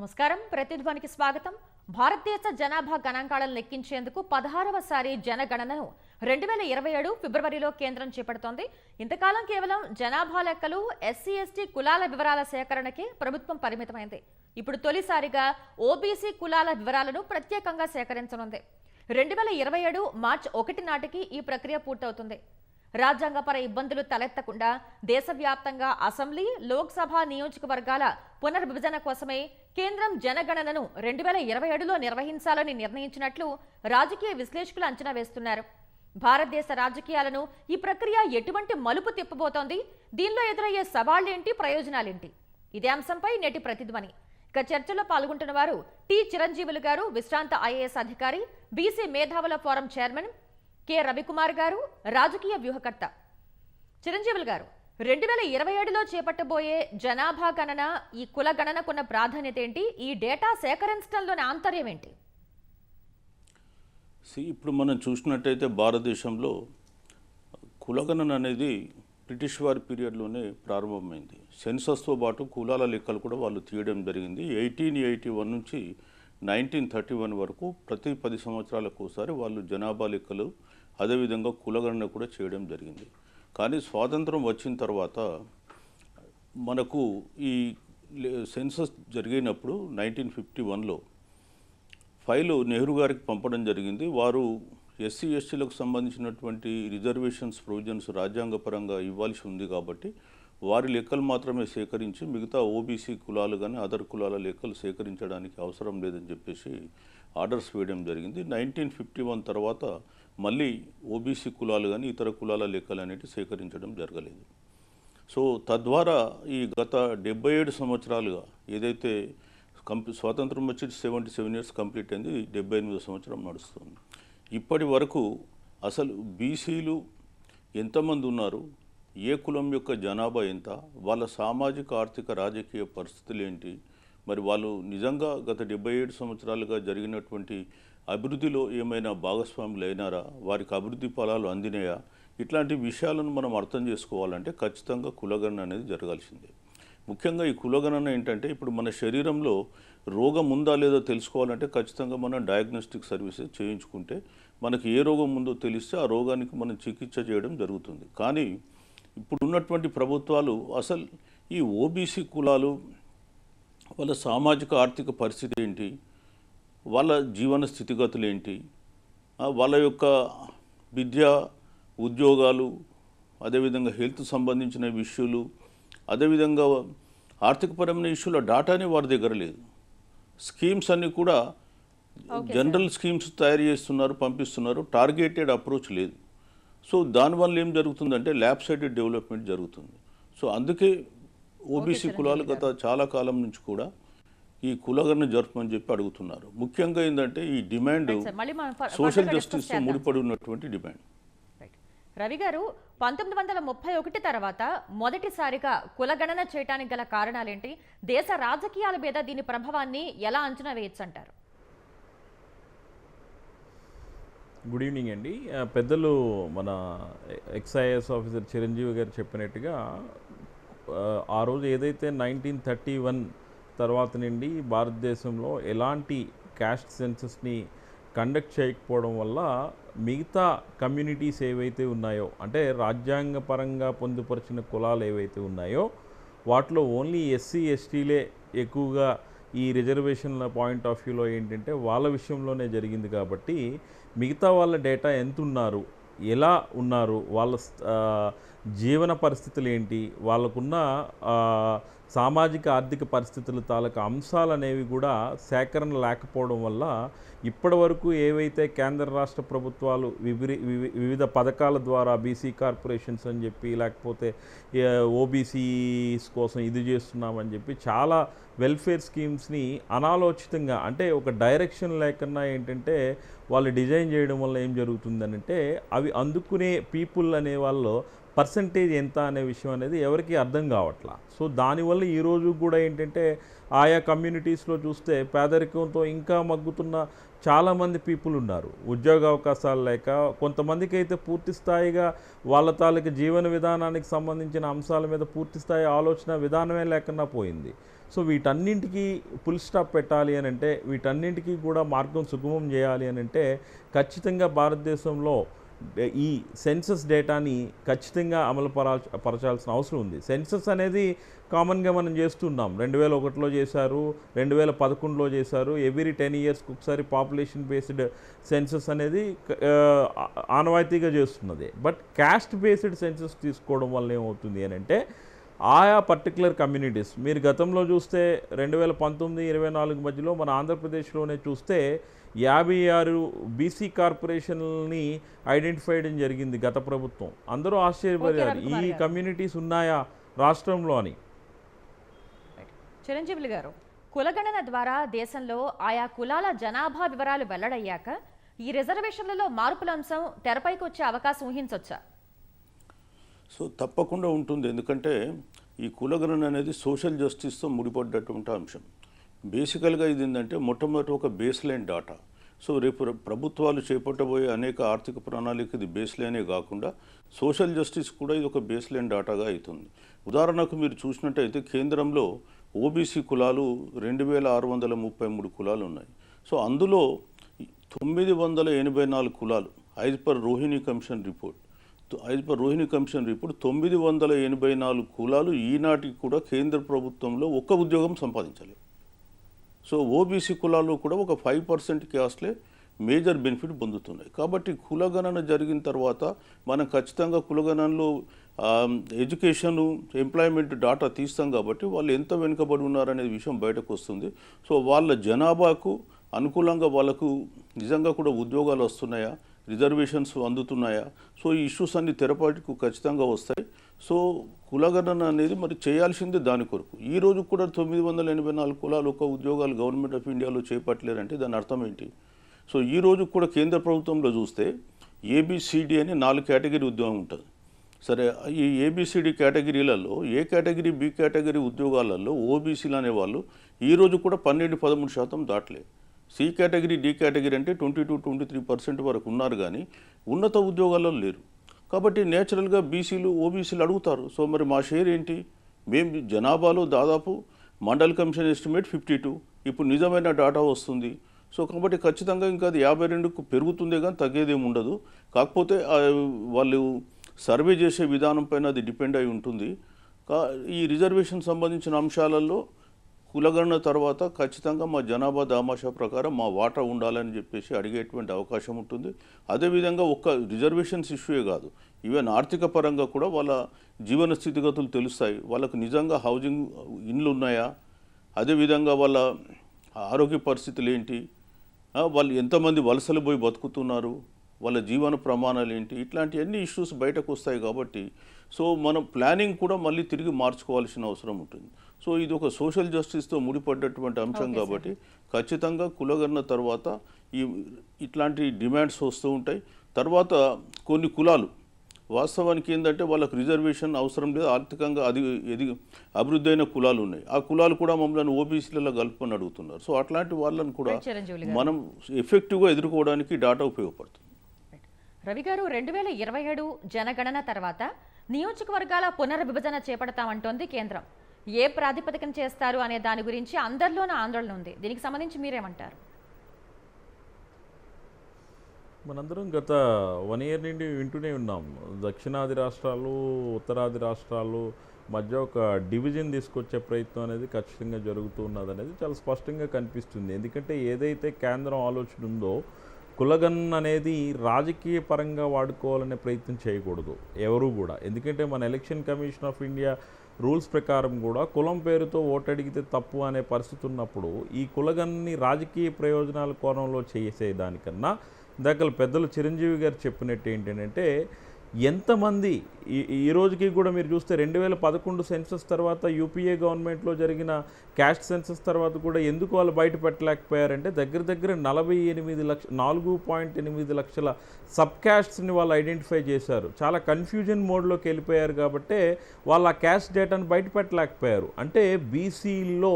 నమస్కారం. ప్రతిధ్వనికి స్వాగతం. భారతదేశ జనాభా గణాంకాలను లెక్కించేందుకు పదహారవసారి జనగణనను రెండు వేల ఇరవై ఏడు ఫిబ్రవరిలో కేంద్రం చేపడుతోంది. ఇంతకాలం కేవలం జనాభా లెక్కలు ఎస్సీ ఎస్టీ కులాల వివరాల సేకరణకే ప్రభుత్వం పరిమితమైంది. ఇప్పుడు తొలిసారిగా ఓబీసీ కులాల వివరాలను ప్రత్యేకంగా సేకరించనుంది. రెండు వేల ఇరవై ఏడు మార్చి ఒకటి నాటికి ఈ ప్రక్రియ పూర్తవుతుంది. రాజ్యాంగపర ఇబ్బందులు తలెత్తకుండా దేశవ్యాప్తంగా అసెంబ్లీ లోక్సభ నియోజకవర్గాల పునర్విభజన కోసమే కేంద్రం జనగణనను రెండు వేల ఇరవై ఏడులో నిర్వహించాలని నిర్ణయించినట్లు రాజకీయ విశ్లేషకులు అంచనా వేస్తున్నారు. భారతదేశ రాజకీయాలను ఈ ప్రక్రియ ఎటువంటి మలుపు తిప్పబోతోంది? దీనిలో ఎదురయ్యే సవాళ్ళేంటి ప్రయోజనాలేంటి? ఇదే అంశంపై నేటి ప్రతిధ్వని. ఇక చర్చలో పాల్గొంటున్న వారు టి చిరంజీవులు గారు విశ్రాంత ఐఏఎస్ అధికారి బీసీ మేధావుల ఫోరం చైర్మన్ కె. రవికుమార్ గారు రాజకీయ వ్యూహకర్త. చిరంజీవులు గారు రెండు వేల ఇరవై ఏడులో చేపట్టబోయే జనాభా గణన ఈ కుల గణనకున్న ప్రాధాన్యత ఏంటి? ఈ డేటా సేకరించడంలోని ఆంతర్యం ఏంటి? ఇప్పుడు మనం చూసినట్టయితే భారతదేశంలో కులగణన అనేది బ్రిటిష్ వారి పీరియడ్లోనే ప్రారంభమైంది. సెన్సస్తో పాటు కులాల లెక్కలు కూడా వాళ్ళు తీయడం జరిగింది. ఎయిటీన్ ఎయిటీ వన్ నుంచి నైన్టీన్ థర్టీ వన్ వరకు ప్రతి పది సంవత్సరాలకు ఒకసారి వాళ్ళు జనాభా లెక్కలు అదేవిధంగా కులగణన కూడా చేయడం జరిగింది. కానీ స్వాతంత్రం వచ్చిన తర్వాత మనకు ఈ సెన్సస్ జరిగినప్పుడు నైన్టీన్ ఫిఫ్టీ వన్లో ఫైలు నెహ్రూ గారికి పంపడం జరిగింది. వారు ఎస్సీ ఎస్టీలకు సంబంధించినటువంటి రిజర్వేషన్స్ ప్రొవిజన్స్ రాజ్యాంగపరంగా ఇవ్వాల్సి ఉంది కాబట్టి వారి లెక్కలు మాత్రమే సేకరించి మిగతా ఓబీసీ కులాలు కానీ అదర్ కులాల లెక్కలు సేకరించడానికి అవసరం లేదని చెప్పేసి ఆర్డర్స్ వేయడం జరిగింది. నైన్టీన్ ఫిఫ్టీ వన్ తర్వాత మళ్ళీ ఓబీసీ కులాలు కానీ ఇతర కులాల లెక్కలు అనేవి సేకరించడం జరగలేదు. సో తద్వారా ఈ గత డెబ్బై ఏడు సంవత్సరాలుగా ఏదైతే కంప్లీ స్వాతంత్రం వచ్చి సెవెంటీ సెవెన్ ఇయర్స్ కంప్లీట్ అయింది డెబ్బై ఎనిమిదో సంవత్సరం నడుస్తుంది. ఇప్పటి వరకు అసలు బీసీలు ఎంతమంది ఉన్నారు? ఏ కులం యొక్క జనాభా ఎంత వాళ్ళ సామాజిక ఆర్థిక రాజకీయ పరిస్థితులు ఏంటి మరి వాళ్ళు నిజంగా గత డెబ్బై ఏడు సంవత్సరాలుగా జరిగినటువంటి అభివృద్ధిలో ఏమైనా భాగస్వాములు అయినారా వారికి అభివృద్ధి ఫలాలు అందినాయా ఇట్లాంటి విషయాలను మనం అర్థం చేసుకోవాలంటే ఖచ్చితంగా కులగణన అనేది జరగాల్సిందే. ముఖ్యంగా ఈ కులగణన ఏంటంటే ఇప్పుడు మన శరీరంలో రోగం ఉందా లేదో తెలుసుకోవాలంటే ఖచ్చితంగా మనం డయాగ్నోస్టిక్ సర్వీసెస్ చేయించుకుంటే మనకి ఏ రోగం ఉందో తెలిస్తే ఆ రోగానికి మనం చికిత్స చేయడం జరుగుతుంది. కానీ ఇప్పుడు ఉన్నటువంటి ప్రభుత్వాలు అసలు ఈ ఓబీసీ కులాలు వాళ్ళ సామాజిక ఆర్థిక పరిస్థితి ఏంటి వాళ్ళ జీవన స్థితిగతులు ఏంటి వాళ్ళ యొక్క విద్య ఉద్యోగాలు అదేవిధంగా హెల్త్ సంబంధించిన ఇష్యూలు అదేవిధంగా ఆర్థికపరమైన ఇష్యూల డాటానే వారి దగ్గర లేదు. స్కీమ్స్ అన్నీ కూడా జనరల్ స్కీమ్స్ తయారు చేస్తున్నారు పంపిస్తున్నారు టార్గెటెడ్ అప్రోచ్ లేదు. సో దానివల్ల ఏం జరుగుతుందంటే ల్యాబ్ సైడెడ్ డెవలప్మెంట్ జరుగుతుంది. సో అందుకే ఓబీసీ కులాలు గత చాలా కాలం నుంచి కూడా ఈ కులగరణ జరపమని చెప్పి అడుగుతున్నారు. ముఖ్యంగా ఏంటంటే ఈ డిమాండ్ సోషల్ జస్టిస్. ముడిపడి ఉన్నటువంటి డిమాండ్. రవి గారు పంతొమ్మిది వందల ముప్పై ఒకటి తర్వాత మొదటిసారిగా కులగణన చేయటానికి గల కారణాలేంటి? దేశ రాజకీయాల మీద దీని ప్రభావాన్ని ఎలా అంచనా వేయొచ్చు అంటారు? గుడ్ ఈవినింగ్ అండి. పెద్దలు మన ఎక్స్ఐఎస్ ఆఫీసర్ చిరంజీవి గారు చెప్పినట్టుగా ఆ, ఆ రోజు ఏదైతే నైన్టీన్ థర్టీ వన్ తర్వాత నుండి భారతదేశంలో ఎలాంటి క్యాస్ట్ సెన్సస్ని కండక్ట్ చేయకపోవడం వల్ల మిగతా కమ్యూనిటీస్ ఏవైతే ఉన్నాయో అంటే రాజ్యాంగపరంగా పొందుపరిచిన కులాలు ఏవైతే ఉన్నాయో వాటిలో ఓన్లీ ఎస్సీ ఎస్టీలే ఎక్కువగా ఈ రిజర్వేషన్ల పాయింట్ ఆఫ్ వ్యూలో ఏంటంటే వాళ్ళ విషయంలోనే జరిగింది కాబట్టి మిగతా వాళ్ళ డేటా ఎంత ఉన్నారు ఎలా ఉన్నారు? వాళ్ళ జీవన పరిస్థితులు ఏంటి? వాళ్ళకున్న సామాజిక ఆర్థిక పరిస్థితుల తాలూకా అంశాలు అనేవి కూడా సేకరణ లేకపోవడం వల్ల ఇప్పటి వరకు ఏవైతే కేంద్ర రాష్ట్ర ప్రభుత్వాలు వివిరి వివి- వివిధ పథకాల ద్వారా బీసీ కార్పొరేషన్స్ అని చెప్పి లేకపోతే ఓబీసీస్ కోసం ఇది చేస్తున్నామని చెప్పి చాలా వెల్ఫేర్ స్కీమ్స్ని అనాలోచితంగా అంటే ఒక డైరెక్షన్ లేకుండా ఏంటంటే వాళ్ళు డిజైన్ చేయడం వల్ల ఏం జరుగుతుందనంటే అవి అందుకునే పీపుల్ అనే వాళ్ళు పర్సంటేజ్ ఎంత అనే విషయం అనేది ఎవరికి అర్థం కావట్లా. సో దానివల్ల ఈరోజు కూడా ఏంటంటే ఆయా కమ్యూనిటీస్లో చూస్తే పేదరికంతో ఇంకా మగ్గుతున్న చాలామంది పీపుల్ ఉన్నారు. ఉద్యోగ అవకాశాలు లేక కొంతమందికి అయితే పూర్తి స్థాయిగా వాళ్ళ తాలూకు జీవన విధానానికి సంబంధించిన అంశాల మీద పూర్తి స్థాయి ఆలోచన విధానమే లేకుండా పోయింది. సో వీటన్నింటికి ఫుల్ స్టాప్ పెట్టాలి అని అంటే వీటన్నింటికి కూడా మార్గం సుగమం చేయాలి అని అంటే ఖచ్చితంగా భారతదేశంలో ఈ సెన్సస్ డేటాని ఖచ్చితంగా అమలు పరచాల్సిన అవసరం ఉంది. సెన్సస్ అనేది కామన్గా మనం చేస్తున్నాం రెండు వేల ఒకటిలో చేశారు రెండు వేల పదకొండులో చేశారు ఎవ్రీ టెన్ ఇయర్స్కి ఒకసారి పాపులేషన్ బేస్డ్ సెన్సస్ అనేది ఆనవాయితీగా చేస్తున్నది. బట్ క్యాస్ట్ బేస్డ్ సెన్సస్ తీసుకోవడం వల్ల ఏమవుతుంది అని అంటే ఆయా పర్టికులర్ కమ్యూనిటీస్ మీరు గతంలో చూస్తే రెండు వేల పంతొమ్మిది ఇరవై నాలుగు మధ్యలో మన ఆంధ్రప్రదేశ్లోనే చూస్తే యాభై ఆరు బీసీ కార్పొరేషన్లని ఐడెంటిఫై చేయడం జరిగింది గత ప్రభుత్వం. అందరూ ఆశ్చర్యపోయారు ఈ. కమ్యూనిటీస్ ఉన్నాయా రాష్ట్రంలో అని. చిరంజీవులు గారు కులగణన ద్వారా దేశంలో ఆయా కులాల జనాభా వివరాలు వెల్లడయ్యాక ఈ రిజర్వేషన్లలో మార్పుల అంశం తెరపైకి వచ్చే అవకాశం ఊహించవచ్చా సో తప్పకుండా ఉంటుంది. ఎందుకంటే ఈ కులగణన అనేది సోషల్ జస్టిస్తో ముడిపడ్డటువంటి అంశం. బేసికల్గా ఇది ఏంటంటే మొట్టమొదటి ఒక బేస్ లైన్ డాటా. సో రేపు ప్రభుత్వాలు చేపట్టబోయే అనేక ఆర్థిక ప్రణాళిక ఇది బేస్ లైనే కాకుండా సోషల్ జస్టిస్ కూడా ఇది ఒక బేస్ లైన్ డాటాగా అవుతుంది ఉదాహరణకు మీరు చూసినట్టయితే కేంద్రంలో ఓబీసీ కులాలు రెండు వేల ఆరు వందల ముప్పై మూడు కులాలు ఉన్నాయి. సో అందులో తొమ్మిది వందల ఎనభై నాలుగు కులాలు ఐదు పర్ రోహిణి కమిషన్ రిపోర్ట్ ఐదు రోహిణి కమిషన్ రిపోర్ట్ తొమ్మిది వందల ఎనభై నాలుగు కులాలు ఈనాటికి కూడా కేంద్ర ప్రభుత్వంలో ఒక్క ఉద్యోగం సంపాదించలేదు. సో ఓబీసీ కులాల్లో కూడా ఒక ఫైవ్ పర్సెంట్ క్యాస్ట్లే మేజర్ బెనిఫిట్ పొందుతున్నాయి. కాబట్టి కులగణన జరిగిన తర్వాత మనం ఖచ్చితంగా కులగణనలో ఎడ్యుకేషన్ ఎంప్లాయ్మెంట్ డాటా తీస్తాం కాబట్టి వాళ్ళు ఎంత వెనుకబడి ఉన్నారనే విషయం బయటకు వస్తుంది. సో వాళ్ళ జనాభాకు అనుకూలంగా వాళ్ళకు నిజంగా కూడా ఉద్యోగాలు వస్తున్నాయా? రిజర్వేషన్స్ అందుతున్నాయా? సో ఈ ఇష్యూస్ అన్ని తెరపాటుకు ఖచ్చితంగా వస్తాయి. సో కులగణన అనేది మరి చేయాల్సిందే దాని కొరకు. ఈ రోజు కూడా తొమ్మిది వందల ఎనభై నాలుగు కులాలు ఒక ఉద్యోగాలు గవర్నమెంట్ ఆఫ్ ఇండియాలో చేపట్టలేరంటే దాని అర్థం ఏంటి? సో ఈ రోజు కూడా కేంద్ర ప్రభుత్వంలో చూస్తే ఏబిసిడి అని నాలుగు కేటగిరీ ఉద్యోగం ఉంటుంది. సరే ఈ ఏబిసిడి కేటగిరీలలో ఏ కేటగిరీ బి కేటగిరీ ఉద్యోగాలలో ఓబీసీలు అనేవాళ్ళు ఈ రోజు కూడా పన్నెండు పదమూడు శాతం దాటలేదు సి కేటగిరీ డి కేటగిరీ అంటే twenty two twenty three percent వరకు ఉన్నారు కానీ ఉన్నత ఉద్యోగాల్లో లేరు. కాబట్టి నేచురల్గా బీసీలు ఓబీసీలు అడుగుతారు సో మరి మా షేర్ ఏంటి? మేము జనాభాలో దాదాపు Mandal commission estimate fifty two ఇప్పుడు నిజమైన డాటా వస్తుంది. సో కాబట్టి ఖచ్చితంగా ఇంకా అది యాభై రెండుకు పెరుగుతుందే కానీ తగ్గేదేమి ఉండదు. కాకపోతే వాళ్ళు సర్వే చేసే విధానం పైన అది డిపెండ్ అయి ఉంటుంది. ఈ రిజర్వేషన్ సంబంధించిన అంశాలలో కులగణన తర్వాత ఖచ్చితంగా మా జనాభా దామాషా ప్రకారం మా వాటా ఉండాలని చెప్పేసి అడిగేటువంటి అవకాశం ఉంటుంది. అదేవిధంగా ఒక్క రిజర్వేషన్స్ ఇష్యూయే కాదు. ఈవెన్ ఆర్థిక పరంగా కూడా వాళ్ళ జీవన స్థితిగతులు తెలుస్తాయి. వాళ్ళకు నిజంగా హౌజింగ్ ఇండ్లు ఉన్నాయా? అదేవిధంగా వాళ్ళ ఆరోగ్య పరిస్థితులు ఏంటి? వాళ్ళు ఎంతమంది వలసలు పోయి బతుకుతున్నారు? వాళ్ళ జీవన ప్రమాణాలు ఏంటి? ఇట్లాంటివన్నీ ఇష్యూస్ బయటకు వస్తాయి కాబట్టి సో మనం ప్లానింగ్ కూడా మళ్ళీ తిరిగి మార్చుకోవాల్సిన అవసరం ఉంటుంది. సో ఇది ఒక సోషల్ జస్టిస్తో ముడిపడ్డటువంటి అంశం. కాబట్టి ఖచ్చితంగా కులగన్న తర్వాత ఈ ఇట్లాంటి డిమాండ్స్ వస్తూ ఉంటాయి. తర్వాత కొన్ని కులాలు వాస్తవానికి ఏంటంటే వాళ్ళకి రిజర్వేషన్ అవసరం లేదు. ఆర్థికంగా అది ఎది అభివృద్ధి అయిన కులాలు ఉన్నాయి. ఆ కులాలు కూడా మమ్మల్ని ఓబీసీలలో కలుపుకొని అడుగుతున్నారు. సో అట్లాంటి వాళ్ళని కూడా. మనం ఎఫెక్టివ్గా ఎదుర్కోవడానికి డాటా ఉపయోగపడుతుంది. రవి గారు రెండు వేల ఇరవై ఏడు జనగణన తర్వాత నియోజకవర్గాల పునర్విభజన చేపడతామంటోంది కేంద్రం. ఏ ప్రాతిపదికన చేస్తారు అనే దాని గురించి అందరిలోనూ ఆందోళన ఉంది. దీనికి సంబంధించి మీరేమంటారు? మనందరం గత వన్ ఇయర్ నుండి వింటూనే ఉన్నాం. దక్షిణాది రాష్ట్రాలు ఉత్తరాది రాష్ట్రాలు మధ్య ఒక డివిజన్ తీసుకొచ్చే ప్రయత్నం అనేది ఖచ్చితంగా జరుగుతూ ఉన్నది అనేది చాలా స్పష్టంగా కనిపిస్తుంది. ఎందుకంటే ఏదైతే కేంద్రం ఆలోచన ఉందో కులగన్ అనేది రాజకీయ పరంగా వాడుకోవాలనే ప్రయత్నం చేయకూడదు ఎవరు కూడా. ఎందుకంటే మన election commission of India rules ప్రకారం కూడా కులం పేరుతో ఓటు అడిగితే తప్పు అనే పరిస్థితి ఉన్నప్పుడు ఈ కులగన్ని రాజకీయ ప్రయోజనాల కోణంలో చేసేదానికన్నా ఇందాక పెద్దలు చిరంజీవి గారు చెప్పినట్టు ఏంటంటే ఎంతమంది ఈ ఈ రోజుకి కూడా మీరు చూస్తే రెండు వేల పదకొండు సెన్సస్ తర్వాత యూపీఏ గవర్నమెంట్లో జరిగిన క్యాస్ట్ సెన్సస్ తర్వాత కూడా ఎందుకు వాళ్ళు బయట పెట్టలేకపోయారంటే దగ్గర దగ్గర నలభై ఎనిమిది లక్ష నాలుగు పాయింట్ ఎనిమిది లక్షల సబ్ క్యాస్ట్స్ని వాళ్ళు ఐడెంటిఫై చేశారు. చాలా కన్ఫ్యూజన్ మోడ్లోకి వెళ్ళిపోయారు కాబట్టే వాళ్ళు ఆ క్యాస్ట్ డేటాను బయట పెట్టలేకపోయారు. అంటే బీసీలో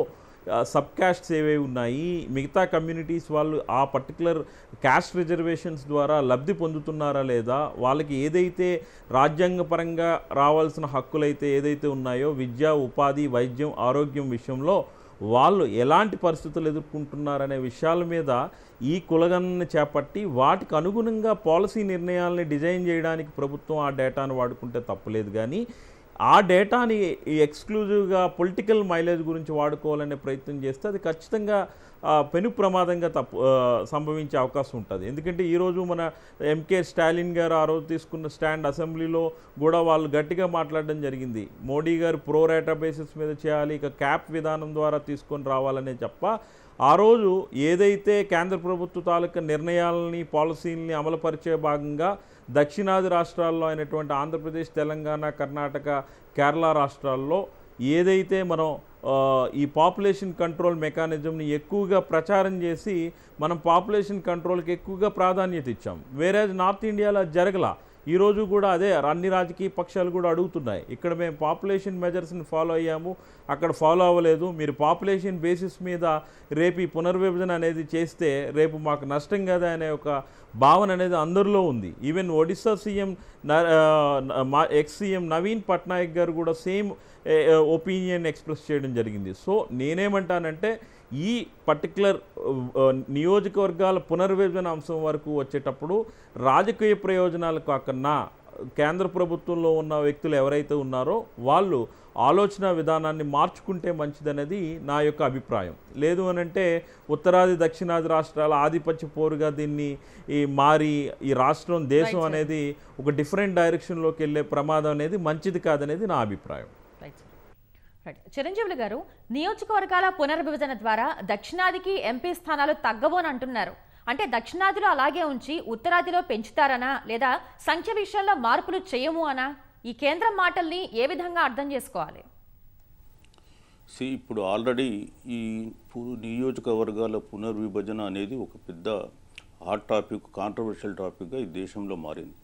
సబ్ క్యాస్ట్స్ ఏవేవి ఉన్నాయి మిగతా కమ్యూనిటీస్ వాళ్ళు ఆ పర్టికులర్ క్యాస్ట్ రిజర్వేషన్స్ ద్వారా లబ్ధి పొందుతున్నారా లేదా వాళ్ళకి ఏదైతే రాజ్యాంగపరంగా రావాల్సిన హక్కులైతే ఏదైతే ఉన్నాయో విద్య ఉపాధి వైద్యం ఆరోగ్యం విషయంలో వాళ్ళు ఎలాంటి పరిస్థితులు ఎదుర్కొంటున్నారనే విషయాల మీద ఈ కులగణని చేపట్టి వాటికి అనుగుణంగా పాలసీ నిర్ణయాల్ని డిజైన్ చేయడానికి ప్రభుత్వం ఆ డేటాను వాడుకుంటే తప్పలేదు. కానీ ఆ డేటాని ఎక్స్క్లూజివ్గా పొలిటికల్ మైలేజ్ గురించి వాడుకోవాలనే ప్రయత్నం చేస్తే అది ఖచ్చితంగా పెను ప్రమాదంగా తప్పు సంభవించే అవకాశం ఉంటుంది. ఎందుకంటే ఈరోజు మన ఎంకే స్టాలిన్ గారు ఆ రోజు తీసుకున్న స్టాండ్ అసెంబ్లీలో కూడా వాళ్ళు గట్టిగా మాట్లాడడం జరిగింది. మోడీ గారు ప్రో రేటా బేసిస్ మీద చేయాలి ఇక క్యాప్ విధానం ద్వారా తీసుకొని రావాలనే చెప్ప ఆ రోజు ఏదైతే కేంద్ర ప్రభుత్వ తాలూకా నిర్ణయాలని పాలసీలని అమలుపరిచే భాగంగా దక్షిణాది రాష్ట్రాల్లో అయినటువంటి ఆంధ్రప్రదేశ్ తెలంగాణ కర్ణాటక కేరళ రాష్ట్రాల్లో ఏదైతే మనం ఈ పాపులేషన్ కంట్రోల్ మెకానిజంని ఎక్కువగా ప్రచారం చేసి మనం పాపులేషన్ కంట్రోల్కి ఎక్కువగా ప్రాధాన్యత ఇచ్చాం. వేరే నార్త్ ఇండియాలో అది జరగల. ఈరోజు కూడా అదే అన్ని రాజకీయ పక్షాలు కూడా అడుగుతున్నాయి. ఇక్కడ మేము పాపులేషన్ మెజర్స్ని ఫాలో అయ్యాము. అక్కడ ఫాలో అవ్వలేదు. మీరు పాపులేషన్ బేసిస్ మీద రేపు ఈ పునర్విభజన అనేది చేస్తే రేపు మాకు నష్టం కదా అనే ఒక భావన అనేది అందరిలో ఉంది. ఈవెన్ ఒడిస్సా సీఎం మా ఎక్స్ సీఎం నవీన్ పట్నాయక్ గారు కూడా సేమ్ ఒపీనియన్ ఎక్స్ప్రెస్ చేయడం జరిగింది. సో నేనేమంటానంటే ఈ పర్టికులర్ నియోజకవర్గాల పునర్విభజన అంశం వరకు వచ్చేటప్పుడు రాజకీయ ప్రయోజనాలు కాకన్నా కేంద్ర ప్రభుత్వంలో ఉన్న వ్యక్తులు ఎవరైతే ఉన్నారో వాళ్ళు ఆలోచన విధానాన్ని మార్చుకుంటే మంచిదనేది నా యొక్క అభిప్రాయం లేదు అనంటే ఉత్తరాది దక్షిణాది రాష్ట్రాల ఆధిపత్య పోరుగా దీన్ని ఈ మారి ఈ రాష్ట్రం దేశం. అనేది ఒక డిఫరెంట్ డైరెక్షన్లోకి వెళ్ళే ప్రమాదం అనేది మంచిది కాదనేది నా అభిప్రాయం చిరంజీవులు గారు నియోజకవర్గాల పునర్విభజన ద్వారా దక్షిణాదికి ఎంపీ స్థానాలు తగ్గవు అని అంటున్నారు. అంటే దక్షిణాదిలో అలాగే ఉంచి ఉత్తరాదిలో పెంచుతారనా? లేదా సంఖ్య విషయంలో మార్పులు చేయము అనా? ఈ కేంద్రం మాటల్ని ఏ విధంగా అర్థం చేసుకోవాలి? సి ఇప్పుడు ఆల్రెడీ ఈ పు- నియోజకవర్గాల పునర్విభజన అనేది ఒక పెద్ద హాట్ టాపిక్ కాంట్రవర్షియల్ టాపిక్గా ఈ దేశంలో మారింది.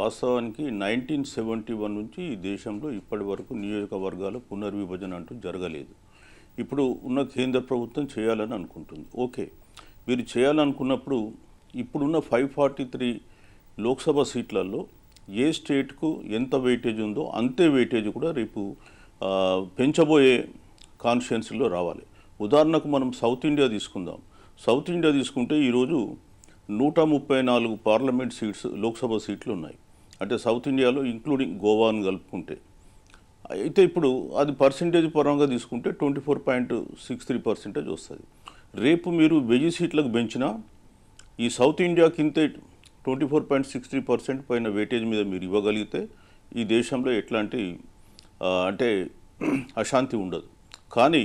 వాస్తవానికి నైన్టీన్ సెవెంటీ వన్ నుంచి ఈ దేశంలో ఇప్పటి వరకు నియోజకవర్గాల పునర్విభజన అంటూ జరగలేదు. ఇప్పుడు ఉన్న కేంద్ర ప్రభుత్వం చేయాలని అనుకుంటుంది. ఓకే మీరు చేయాలనుకున్నప్పుడు ఇప్పుడున్న ఫైవ్ ఫార్టీ త్రీ లోక్సభ సీట్లలో ఏ స్టేట్కు ఎంత వెయిటేజ్ ఉందో అంతే వెయిటేజ్ కూడా రేపు పెంచబోయే కాన్స్టిట్యున్సీలో రావాలి. ఉదాహరణకు మనం సౌత్ ఇండియా తీసుకుందాం. సౌత్ ఇండియా తీసుకుంటే ఈరోజు నూట ముప్పై నాలుగు పార్లమెంట్ సీట్స్ లోక్సభ సీట్లు ఉన్నాయి. అంటే సౌత్ ఇండియాలో ఇంక్లూడింగ్ గోవాను కలుపుకుంటే. అయితే ఇప్పుడు అది పర్సంటేజ్ పరంగా తీసుకుంటే twenty four point six three percentage వస్తుంది. రేపు మీరు వెయ్యి సీట్లకు పెంచినా ఈ సౌత్ ఇండియా కింద twenty four point six three percent పైన వెయిటేజ్ మీద మీరు ఇవ్వగలిగితే ఈ దేశంలో ఎట్లాంటి అంటే అశాంతి ఉండదు. కానీ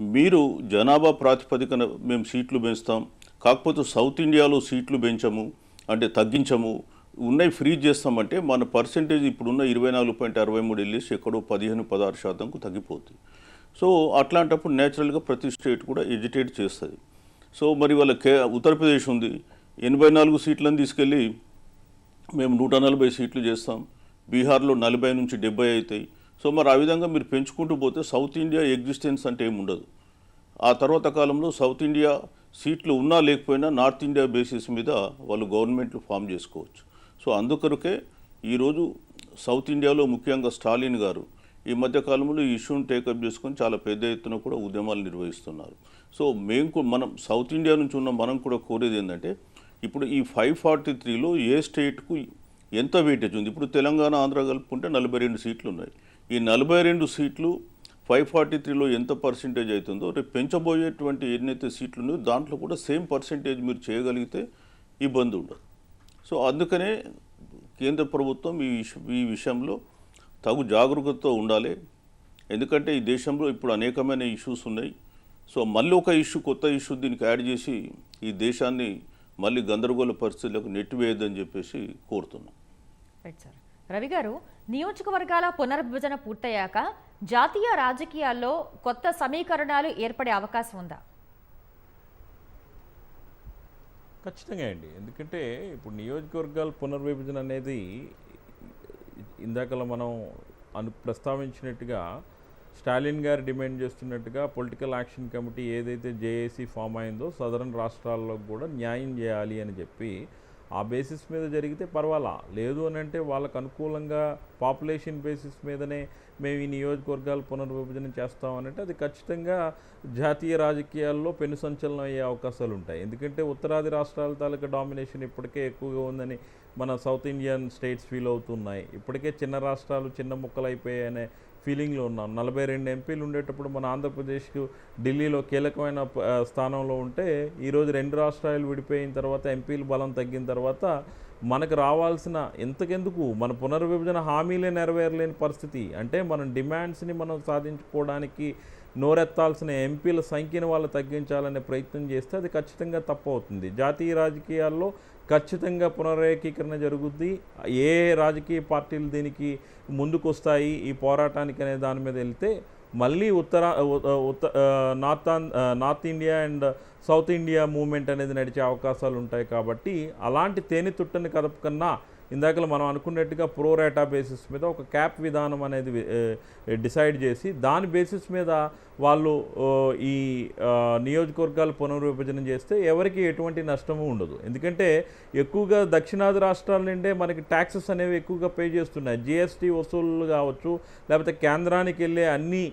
మీరు జనాభా ప్రాతిపదికన మేము సీట్లు పెంచుతాం. కాకపోతే సౌత్ ఇండియాలో సీట్లు పెంచము అంటే తగ్గించము ఉన్నాయి ఫ్రీజ్ చేస్తామంటే మన పర్సెంటేజ్ ఇప్పుడున్న ఇరవై నాలుగు పాయింట్ అరవై మూడు వెళ్ళేసి ఎక్కడో పదిహేను పదహారు శాతంకు తగ్గిపోతుంది సో అట్లాంటప్పుడు నేచురల్గా ప్రతి స్టేట్ కూడా ఎజిటేట్ చేస్తుంది. సో మరి వాళ్ళ కే ఉత్తరప్రదేశ్ ఉంది. ఎనభై నాలుగు సీట్లను తీసుకెళ్ళి మేము నూట నలభై సీట్లు చేస్తాం. బీహార్లో నలభై నుంచి డెబ్బై అవుతాయి సో మరి ఆ విధంగా మీరు పెంచుకుంటూ పోతే సౌత్ ఇండియా ఎగ్జిస్టెన్స్ అంటే ఏమి ఉండదు ఆ తర్వాత కాలంలో సౌత్ ఇండియా సీట్లు ఉన్నా లేకపోయినా నార్త్ ఇండియా బేసిస్ మీద వాళ్ళు గవర్నమెంట్లు ఫామ్ చేసుకోవచ్చు. సో అందుకొరకే ఈరోజు సౌత్ ఇండియాలో ముఖ్యంగా స్టాలిన్ గారు ఈ మధ్య కాలంలో ఈ ఇష్యూని టేకప్ చేసుకొని చాలా పెద్ద ఎత్తున కూడా ఉద్యమాలు నిర్వహిస్తున్నారు. సో మేము మనం సౌత్ ఇండియా నుంచి ఉన్న మనం కూడా కోరేది ఏంటంటే ఇప్పుడు ఈ ఫైవ్ ఫార్టీ త్రీలో ఏ స్టేట్కు ఎంత వెయిటేజ్ ఉంది? ఇప్పుడు తెలంగాణ ఆంధ్ర కలుపుకుంటే నలభై రెండు సీట్లు ఉన్నాయి. ఈ నలభై రెండు సీట్లు ఫైవ్ ఫార్టీ త్రీలో ఎంత పర్సెంటేజ్ అవుతుందో రేపు పెంచబోయేటువంటి ఎన్నైతే సీట్లు ఉన్నాయో దాంట్లో కూడా సేమ్ పర్సెంటేజ్ మీరు చేయగలిగితే ఇబ్బంది ఉండదు. సో అందుకనే కేంద్ర ప్రభుత్వం ఈ ఈ విషయంలో తగు జాగరూకతతో ఉండాలి. ఎందుకంటే ఈ దేశంలో ఇప్పుడు అనేకమైన ఇష్యూస్ ఉన్నాయి. సో మళ్ళీ ఒక ఇష్యూ కొత్త ఇష్యూ దీనికి యాడ్ చేసి ఈ దేశాన్ని మళ్ళీ గందరగోళ పరిస్థితులకు నెట్టివేయద్దని చెప్పేసి కోరుతున్నాం. రైట్ సార్ రవి గారు నియోజకవర్గాల పునర్విభజన పూర్తయ్యాక జాతీయ రాజకీయాల్లో కొత్త సమీకరణాలు ఏర్పడే అవకాశం ఉందా? ఖచ్చితంగా అండి. ఎందుకంటే ఇప్పుడు నియోజకవర్గాల పునర్విభజన అనేది ఇందాకలా మనం అను ప్రస్తావించినట్టుగా స్టాలిన్ గారు డిమాండ్ చేస్తున్నట్టుగా పొలిటికల్ యాక్షన్ కమిటీ ఏదైతే జేఏసీ ఫామ్ అయిందో సదరన్ రాష్ట్రాల్లో కూడా న్యాయం చేయాలి అని చెప్పి ఆ బేసిస్ మీద జరిగితే పర్వాలా? లేదు అని అంటే వాళ్ళకు అనుకూలంగా పాపులేషన్ బేసిస్ మీదనే మేము ఈ నియోజకవర్గాలు పునర్విభజన చేస్తామనంటే అది ఖచ్చితంగా జాతీయ రాజకీయాల్లో పెను సంచలనం అయ్యే అవకాశాలు ఉంటాయి. ఎందుకంటే ఉత్తరాది రాష్ట్రాల తాలూకా డామినేషన్ ఇప్పటికే ఎక్కువగా ఉందని మన సౌత్ ఇండియన్ స్టేట్స్ ఫీల్ అవుతున్నాయి. ఇప్పటికే చిన్న రాష్ట్రాలు చిన్న ముక్కలు అయిపోయాయనే ఫీలింగ్లో ఉన్నాం. నలభై రెండు ఎంపీలు ఉండేటప్పుడు మన ఆంధ్రప్రదేశ్కు ఢిల్లీలో కీలకమైన స్థానంలో ఉంటే ఈరోజు రెండు రాష్ట్రాలు విడిపోయిన తర్వాత ఎంపీల బలం తగ్గిన తర్వాత మనకు రావాల్సిన ఎంతకెందుకు మన పునర్విభజన హామీలే నెరవేరలేని పరిస్థితి. అంటే మన డిమాండ్స్ని మనం సాధించుకోవడానికి నోరెత్తాల్సిన ఎంపీల సంఖ్యను వాళ్ళు తగ్గించాలనే ప్రయత్నం చేస్తే అది ఖచ్చితంగా తప్పు అవుతుంది జాతీయ రాజకీయాల్లో ఖచ్చితంగా పునరేకీకరణ జరుగుద్ది. ఏ రాజకీయ పార్టీలు దీనికి ముందుకొస్తాయి ఈ పోరాటానికి అనే దాని మీద వెళ్తే మళ్ళీ ఉత్తర ఉత్త north north India and south India movement అనేది నడిచే అవకాశాలు ఉంటాయి కాబట్టి అలాంటి తేనె తుట్టని కదపకన్నా ఇందాకలు మనం అనుకున్నట్టుగా ప్రోరేటా బేసిస్ మీద ఒక క్యాప్ విధానం అనేది డిసైడ్ చేసి దాని బేసిస్ మీద వాళ్ళు ఈ నియోజకవర్గాలు పునర్విభజన చేస్తే ఎవరికి ఎటువంటి నష్టము ఉండదు. ఎందుకంటే ఎక్కువగా దక్షిణాది రాష్ట్రాల నుండే మనకి ట్యాక్సెస్ అనేవి ఎక్కువగా పే చేస్తున్నాయి. జిఎస్టీ వసూళ్ళు కావచ్చు లేకపోతే కేంద్రానికి వెళ్ళే అన్ని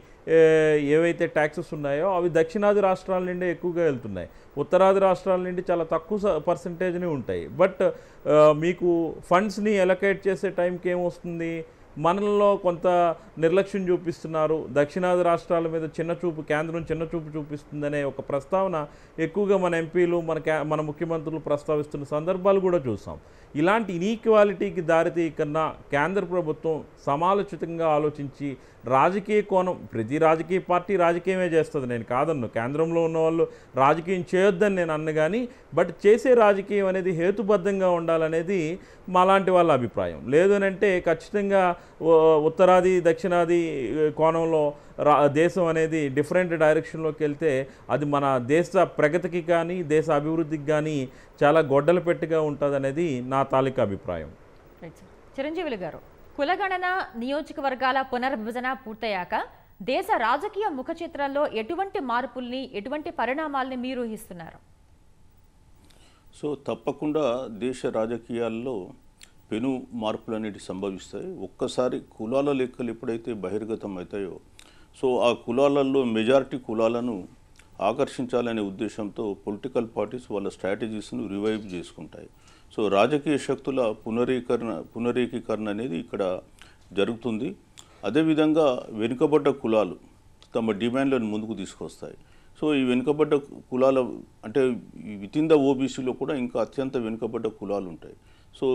ఏవైతే ట్యాక్సెస్ ఉన్నాయో అవి దక్షిణాది రాష్ట్రాల నుండి ఎక్కువగా వెళ్తున్నాయి. ఉత్తరాది రాష్ట్రాల నుండి చాలా తక్కువ పర్సంటేజ్ని ఉంటాయి. బట్ మీకు ఫండ్స్ని ఎలకేట్ చేసే టైంకి ఏమొస్తుంది? మనలో కొంత నిర్లక్ష్యం చూపిస్తున్నారు. దక్షిణాది రాష్ట్రాల మీద చిన్న చూపు కేంద్రం చిన్న చూపు చూపిస్తుందనే ఒక ప్రస్తావన ఎక్కువగా మన ఎంపీలు మన క్యా మన ముఖ్యమంత్రులు ప్రస్తావిస్తున్న సందర్భాలు కూడా చూసాం. ఇలాంటి ఇనీక్వాలిటీకి దారితీయకన్నా కేంద్ర ప్రభుత్వం సమాలోచితంగా ఆలోచించి రాజకీయ కోణం ప్రతి రాజకీయ పార్టీ రాజకీయమే చేస్తుంది. నేను కాదన్ను. కేంద్రంలో ఉన్న వాళ్ళు రాజకీయం చేయొద్దని నేను అన్న కానీ బట్ చేసే రాజకీయం అనేది హేతుబద్ధంగా ఉండాలనేది మాలాంటి వాళ్ళ అభిప్రాయం. లేదనంటే ఖచ్చితంగా ఉత్తరాది దక్షిణాది కోణంలో దేశం అనేది డిఫరెంట్ డైరెక్షన్లోకి వెళ్తే అది మన దేశ ప్రగతికి కానీ దేశ అభివృద్ధికి కానీ చాలా గొడ్డల పెట్టిగా ఉంటుంది అనేది నా తాలూకా అభిప్రాయం. Right sir. చిరంజీవులు గారు కులగణన నియోజకవర్గాల పునర్విభజన పూర్తయ్యాక దేశ రాజకీయ ముఖ చిత్రంలో ఎటువంటి మార్పుల్ని ఎటువంటి పరిణామాల్ని మీరు ఊహిస్తున్నారు? సో తప్పకుండా దేశ రాజకీయాల్లో పెను మార్పులు అనేవి సంభవిస్తాయి. ఒక్కసారి కులాల లెక్కలు ఎప్పుడైతే బహిర్గతం అవుతాయో సో ఆ కులాలలో మెజారిటీ కులాలను ఆకర్షించాలనే ఉద్దేశంతో పొలిటికల్ పార్టీస్ వాళ్ళ స్ట్రాటజీస్ను రివైవ్ చేసుకుంటాయి. సో రాజకీయ శక్తుల పునరీకరణ పునరీకీకరణ అనేది ఇక్కడ జరుగుతుంది. అదేవిధంగా వెనుకబడ్డ కులాలు తమ డిమాండ్లను ముందుకు తీసుకొస్తాయి. సో ఈ వెనుకబడ్డ కులాల అంటే విత్ ఇన్ ద ఓబీసీలో కూడా ఇంకా అత్యంత వెనుకబడ్డ కులాలు ఉంటాయి. సో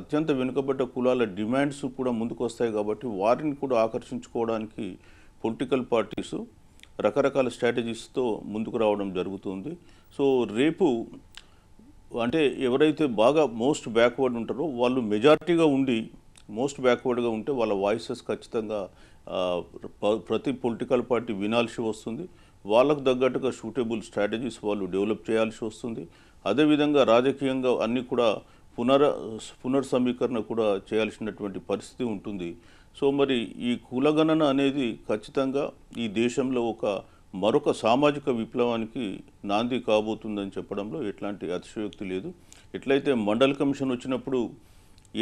అత్యంత వెనుకబడ్డ కులాల డిమాండ్స్ కూడా ముందుకు వస్తాయి కాబట్టి వారిని కూడా ఆకర్షించుకోవడానికి పొలిటికల్ పార్టీస్ రకరకాల స్ట్రాటజీస్తో ముందుకు రావడం జరుగుతుంది. సో రేపు అంటే ఎవరైతే బాగా మోస్ట్ బ్యాక్వర్డ్ ఉంటారో వాళ్ళు మెజారిటీగా ఉండి మోస్ట్ బ్యాక్వర్డ్గా ఉంటే వాళ్ళ వాయిసెస్ ఖచ్చితంగా ప్రతి పొలిటికల్ పార్టీ వినాల్సి వస్తుంది. వాళ్ళకు తగ్గట్టుగా సూటబుల్ స్ట్రాటజీస్ వాళ్ళు డెవలప్ చేయాల్సి వస్తుంది. అదేవిధంగా రాజకీయంగా అన్నీ కూడా పునర పునర్సమీకరణ కూడా చేయాల్సినటువంటి పరిస్థితి ఉంటుంది. సో మరి ఈ కులగణన అనేది ఖచ్చితంగా ఈ దేశంలో ఒక మరొక సామాజిక విప్లవానికి నాంది కాబోతుందని చెప్పడంలో ఎట్లాంటి అతిశయోక్తి లేదు. ఎట్లయితే మండల్ కమిషన్ వచ్చినప్పుడు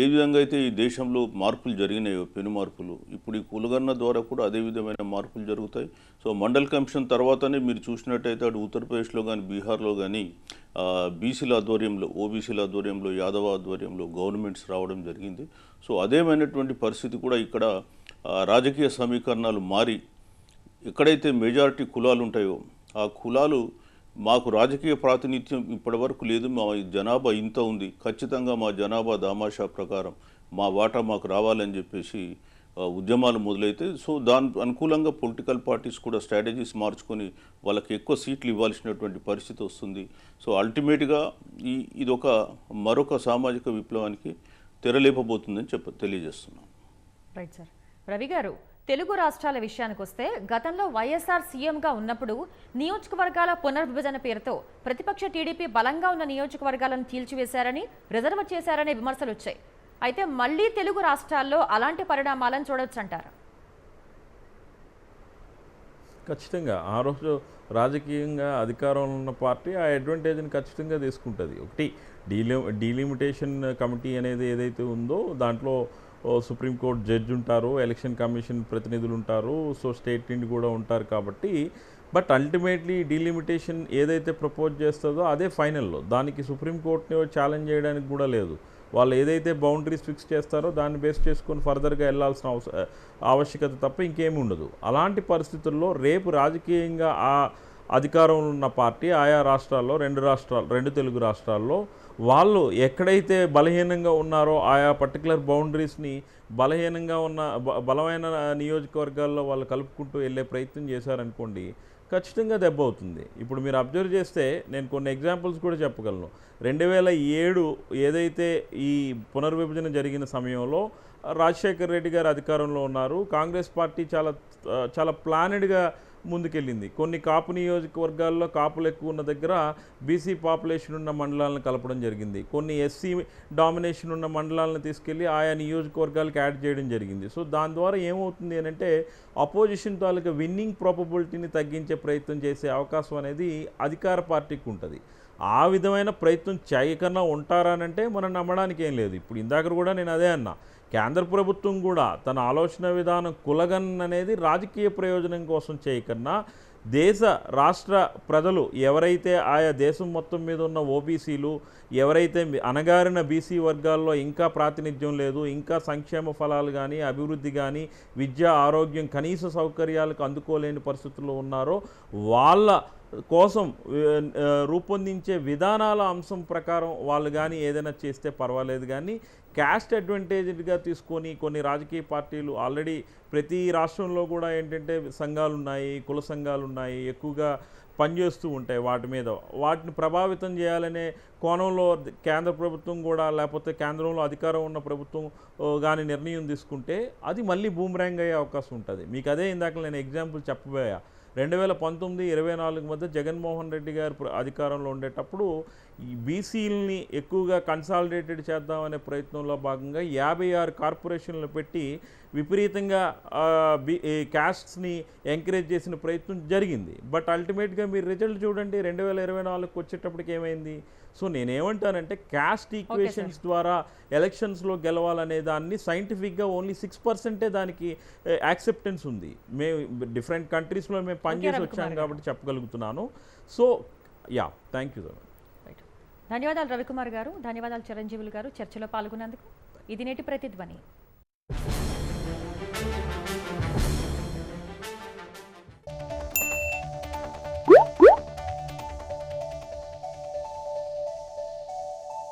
ఏ విధంగా అయితే ఈ దేశంలో మార్పులు జరిగినాయో పెను మార్పులు ఇప్పుడు ఈ కులగన్న ద్వారా కూడా అదే విధమైన మార్పులు జరుగుతాయి. సో మండల్ కమిషన్ తర్వాతనే మీరు చూసినట్టయితే అటు ఉత్తరప్రదేశ్లో కానీ బీహార్లో కానీ బీసీల ఆధ్వర్యంలో ఓబీసీల ఆధ్వర్యంలో యాదవ ఆధ్వర్యంలో గవర్నమెంట్స్ రావడం జరిగింది. సో అదేమైనటువంటి పరిస్థితి కూడా ఇక్కడ రాజకీయ సమీకరణాలు మారి ఎక్కడైతే మెజారిటీ కులాలు ఉంటాయో ఆ కులాలు మాకు రాజకీయ ప్రాతినిధ్యం ఇప్పటివరకు లేదు. మా జనాభా ఇంత ఉంది. ఖచ్చితంగా మా జనాభా దామాషా ప్రకారం మా వాటా మాకు రావాలని చెప్పేసి ఉద్యమాలు మొదలైతే సో దాని అనుకూలంగా పొలిటికల్ పార్టీస్ కూడా స్ట్రాటజీస్ మార్చుకొని వాళ్ళకి ఎక్కువ సీట్లు ఇవ్వాల్సినటువంటి పరిస్థితి వస్తుంది. సో అల్టిమేట్గా ఈ ఇదొక మరొక సామాజిక విప్లవానికి తెరలేపబోతుందని చెప్ప తెలియజేస్తున్నాను. Right sir. రవి గారు తెలుగు రాష్ట్రాల విషయానికి వస్తే గతంలో వైఎస్ఆర్ సీఎంగా ఉన్నప్పుడు నియోజకవర్గాల పునర్విభజన పేరుతో ప్రతిపక్ష టీడీపీ బలంగా ఉన్న నియోజకవర్గాలను చీల్చివేశారని రిజర్వ్ చేశారనే విమర్శలు వచ్చాయి. అయితే మళ్ళీ తెలుగు రాష్ట్రాల్లో అలాంటి పరిణామాలను చూడొచ్చంటారు. ఖచ్చితంగా. ఆ రోజు రాజకీయంగా అధికారంలో ఉన్న పార్టీ ఆ అడ్వాంటేజ్ని ఖచ్చితంగా తీసుకుంటుంది. ఒకటి డీలి డీలిమిటేషన్ కమిటీ అనేది ఏదైతే ఉందో దాంట్లో సుప్రీంకోర్టు జడ్జి ఉంటారు ఎలక్షన్ కమిషన్ ప్రతినిధులు ఉంటారు సో స్టేట్ నుండి కూడా ఉంటారు కాబట్టి. బట్ అల్టిమేట్లీ డీలిమిటేషన్ ఏదైతే ప్రపోజ్ చేస్తుందో అదే ఫైనల్లో. దానికి సుప్రీంకోర్టుని ఛాలెంజ్ చేయడానికి కూడా లేదు. వాళ్ళు ఏదైతే బౌండరీస్ ఫిక్స్ చేస్తారో దాన్ని బేస్ చేసుకొని ఫర్దర్గా వెళ్ళాల్సిన అవస ఆవశ్యకత తప్ప ఇంకేమి ఉండదు. అలాంటి పరిస్థితుల్లో రేపు రాజకీయంగా ఆ అధికారంలో ఉన్న పార్టీ ఆయా రాష్ట్రాల్లో రెండు రాష్ట్రాలు రెండు తెలుగు రాష్ట్రాల్లో వాళ్ళు ఎక్కడైతే బలహీనంగా ఉన్నారో ఆయా పర్టికులర్ బౌండరీస్ని బలహీనంగా ఉన్న బ- బలమైన నియోజకవర్గాల్లో వాళ్ళు కలుపుకుంటూ వెళ్ళే ప్రయత్నం చేశారనుకోండి ఖచ్చితంగా దెబ్బ అవుతుంది. ఇప్పుడు మీరు అబ్జర్వ్ చేస్తే నేను కొన్ని ఎగ్జాంపుల్స్ కూడా చెప్పగలను. రెండు వేల ఏడు ఏదైతే ఈ పునర్విభజన జరిగిన సమయంలో రాజశేఖర్ రెడ్డి గారు అధికారంలో ఉన్నారు. కాంగ్రెస్ పార్టీ చాలా చాలా ప్లానెడ్గా ముందుకెళ్ళింది. కొన్ని కాపు నియోజకవర్గాల్లో కాపులు ఎక్కువ ఉన్న దగ్గర బీసీ పాపులేషన్ ఉన్న మండలాలను కలపడం జరిగింది. కొన్ని ఎస్సీ డామినేషన్ ఉన్న మండలాలను తీసుకెళ్ళి ఆయా నియోజకవర్గాలకు యాడ్ చేయడం జరిగింది. సో దాని ద్వారా ఏమవుతుంది అని అంటే అపోజిషన్ తాలూకా విన్నింగ్ ప్రాపబిలిటీని తగ్గించే ప్రయత్నం చేసే అవకాశం అనేది అధికార పార్టీకి ఉంటుంది. ఆ విధమైన ప్రయత్నం చేయకన్నా ఉంటారానంటే మనం నమ్మడానికి ఏం లేదు. ఇప్పుడు ఇందాక కూడా నేను అదే అన్నా. కేంద్ర ప్రభుత్వం కూడా తన ఆలోచన విధానం కులగన్ అనేది రాజకీయ ప్రయోజనం కోసం చేయకన్నా దేశ రాష్ట్ర ప్రజలు ఎవరైతే ఆయా దేశం మొత్తం మీద ఉన్న ఓబీసీలు ఎవరైతే అనగారిన అణగారిన బీసీ వర్గాల్లో ఇంకా ప్రాతినిధ్యం లేదు ఇంకా సంక్షేమ ఫలాలు కానీ అభివృద్ధి కానీ విద్య ఆరోగ్యం కనీస సౌకర్యాలకు అందుకోలేని పరిస్థితుల్లో ఉన్నారో వాళ్ళ కోసం రూపొందించే విధానాల అంశం ప్రకారం వాళ్ళు కానీ ఏదైనా చేస్తే పర్వాలేదు కానీ క్యాస్ట్ అడ్వాంటేజ్గా తీసుకొని కొన్ని రాజకీయ పార్టీలు ఆల్రెడీ ప్రతి రాష్ట్రంలో కూడా ఏంటంటే సంఘాలు ఉన్నాయి కుల సంఘాలు ఉన్నాయి ఎక్కువగా పనిచేస్తూ ఉంటాయి వాటి మీద. వాటిని ప్రభావితం చేయాలనే కోణంలో కేంద్ర ప్రభుత్వం కూడా లేకపోతే కేంద్రంలో అధికారం ఉన్న ప్రభుత్వం కానీ నిర్ణయం తీసుకుంటే అది మళ్ళీ బూమరాంగ్ అయ్యే అవకాశం ఉంటుంది. మీకు అదే ఇందాక నేను ఎగ్జాంపుల్ చెప్పబోయా. రెండు వేల పంతొమ్మిది ఇరవై నాలుగు మధ్య జగన్మోహన్ రెడ్డి గారు ప్ర- అధికారంలో ఉండేటప్పుడు ఈ బీసీలని ఎక్కువగా కన్సాలిడేటెడ్ చేద్దామనే ప్రయత్నంలో భాగంగా యాభై ఆరు కార్పొరేషన్లు పెట్టి విపరీతంగా బీ క్యాస్ట్స్ని ఎంకరేజ్ చేసిన ప్రయత్నం జరిగింది. బట్ అల్టిమేట్గా మీరు రిజల్ట్ చూడండి రెండు వేల ఇరవై నాలుగుకి వచ్చేటప్పటికి ఏమైంది? సో నేనేమంటానంటే క్యాస్ట్ ఈక్వేషన్స్ ద్వారా ఎలక్షన్స్లో గెలవాలనే దాన్ని సైంటిఫిక్గా ఓన్లీ సిక్స్ పర్సెంటే దానికి యాక్సెప్టెన్స్ ఉంది. మేము డిఫరెంట్ కంట్రీస్లో మేము పనిచేసి వచ్చాం. కాబట్టి చెప్పగలుగుతున్నాను. So yeah thank you right ధన్యవాదాలు రవికుమార్ గారు ధన్యవాదాలు చిరంజీవులు గారు చర్చలో పాల్గొన్నందుకు. ఇది నేటి ప్రతిధ్వని.